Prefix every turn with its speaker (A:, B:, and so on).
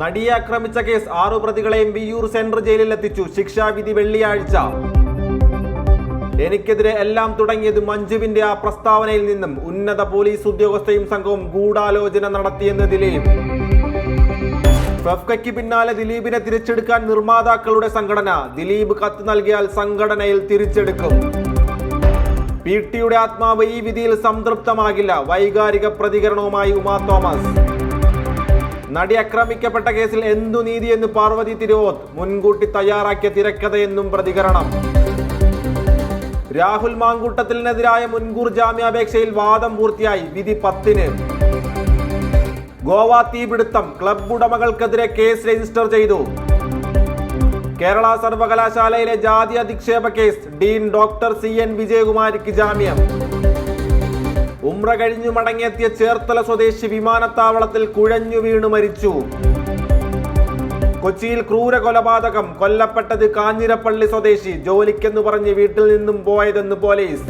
A: നടിയെ ആക്രമിച്ച കേസ് ആറു പ്രതികളെയും വിയൂർ സെൻട്രൽ ജയിലിൽ എത്തിച്ചു. ശിക്ഷാവിധി വെള്ളിയാഴ്ച. എനിക്കെതിരെ എല്ലാം തുടങ്ങിയത് മഞ്ജുവിന്റെ ആ പ്രസ്താവനയിൽ നിന്നും. ഉന്നത പോലീസ് ഉദ്യോഗസ്ഥയും സംഘവും ഗൂഢാലോചന നടത്തിയെന്ന് ദിലീപ് ഫെഫ്കയ്ക്ക് പിന്നാലെ ദിലീപിനെ തിരിച്ചെടുക്കാൻ നിർമ്മാതാക്കളുടെ സംഘടന. ദിലീപ് കത്ത് നൽകിയാൽ സംഘടനയിൽ തിരിച്ചെടുക്കും. പി ടിയുടെ ആത്മാവ് ഈ വിധിയിൽ സംതൃപ്തമാകില്ല. വൈകാരിക പ്രതികരണവുമായി ഉമാ തോമസ്. നടി ആക്രമിക്കപ്പെട്ട കേസിൽ എന്തു നീതി എന്ന് പാർവതി തിരുവോത്ത് മുൻകൂട്ടി തയ്യാറാക്കിയ തിരക്കഥയെന്നും പ്രതികരണം. രാഹുൽ മാങ്കൂട്ടത്തിനെതിരായ മുൻകൂർ ജാമ്യാപേക്ഷയിൽ വാദം പൂർത്തിയായി. വിധി പത്തിന്. ഗോവ തീപിടുത്തം ക്ലബ് ഉടമകൾക്കെതിരെ കേസ് രജിസ്റ്റർ ചെയ്തു. കേരള സർവകലാശാലയിലെ ജാതി അധിക്ഷേപ case dean doctor C N വിജയകുമാരിക്ക് ജാമ്യം. ഉമ്ര കഴിഞ്ഞു മടങ്ങിയെത്തിയ ചേർത്തല സ്വദേശി വിമാനത്താവളത്തിൽ കുഴഞ്ഞു വീണു മരിച്ചു. കൊച്ചിയിൽ ക്രൂര കൊലപാതകം കൊല്ലപ്പെട്ടത് കാഞ്ഞിരപ്പള്ളി സ്വദേശി. ജോലിക്കെന്ന് പറഞ്ഞ് വീട്ടിൽ നിന്നും പോയതെന്ന് പോലീസ്.